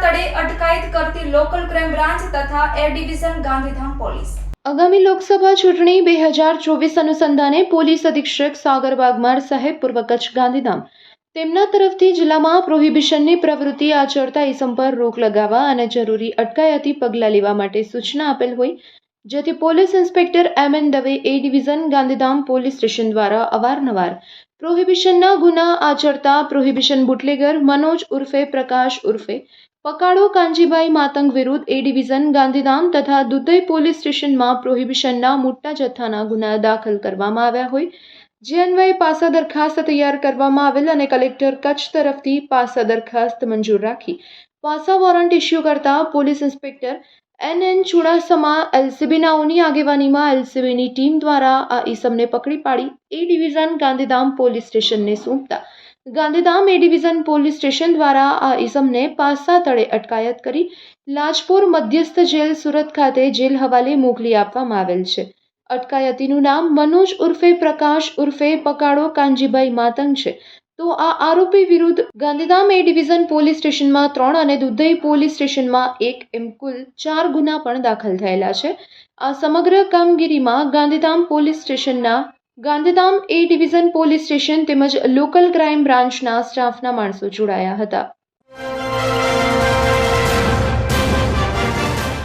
તળે અટકાયત કરતી લોકલ ક્રાઇમ બ્રાન્ચ તથા એ ડિવિઝન ગાંધીધામ પોલીસ. આગામી લોકસભા ચૂંટણી બે હજાર ચોવીસ અનુસંધાને પોલીસ અધિક્ષક સાગર વાઘમાર સાહેબ પૂર્વ કચ્છ ગાંધીધામ. તેમના તરફથી જિલ્લામાં પ્રોહિબિશનની પ્રવૃત્તિ આચરતા ઇસમ પર રોક લગાવવા અને જરૂરી અટકાયતી પગલાં લેવા માટે સૂચના આપેલ હોય જેથી police inspector M N Dave A division Gandhidham police station દ્વારા અવારનવાર પ્રોહિબિશનના ગુના આચરતા પ્રોહિબિશન બુટલેગર મનોજ ઉર્ફે પ્રકાશ ઉર્ફે, પકાડો કાંજીભાઈ માતંગ વિરુદ્ધ એ ડિવિઝન ગાંધીધામ તથા દુધઈ પોલીસ સ્ટેશનમાં પ્રોહિબિશનના મોટા જથ્થાના ગુના દાખલ કરવામાં આવ્યા હોય. જે અન્વયે પાસા દરખાસ્ત તૈયાર કરવામાં આવેલ અને કલેક્ટર કચ્છ તરફથી પાસા દરખાસ્ત મંજૂર રાખી પાસા વોરંટ ઇસ્યુ કરતા police inspector N N Chudasama એલસીબીનાઓની આગેવાનીમાં એલસીબીની ટીમ દ્વારા આ ઈસમને પકડી પાડી. એ ડિવિઝન ગાંધીધામ પોલીસ સ્ટેશનને સોંપતા. Gandhidham A division police station દ્વારા આ ઈસમને પાસા તળે અટકાયત કરી લાજપોર મધ્યસ્થ જેલ સુરત ખાતે જેલ હવાલે મોકલી આપવામાં આવેલ છે. અટકાયતીનું નામ મનોજ ઉર્ફે પ્રકાશ ઉર્ફે પકાડો કાંજીભાઈ માતંગ છે. તો આ આરોપી વિરુદ્ધ ગાંધીધામ એ ડિવિઝન પોલીસ સ્ટેશનમાં ત્રણ અને દુધઈ પોલીસ સ્ટેશનમાં એક એમ કુલ ચાર ગુના પણ દાખલ થયેલા છે. આ સમગ્ર કામગીરીમાં ગાંધીધામ પોલીસ સ્ટેશનના Gandhidham A division police station તેમજ લોકલ ક્રાઇમ બ્રાન્ચના સ્ટાફના માણસો જોડાયા હતા.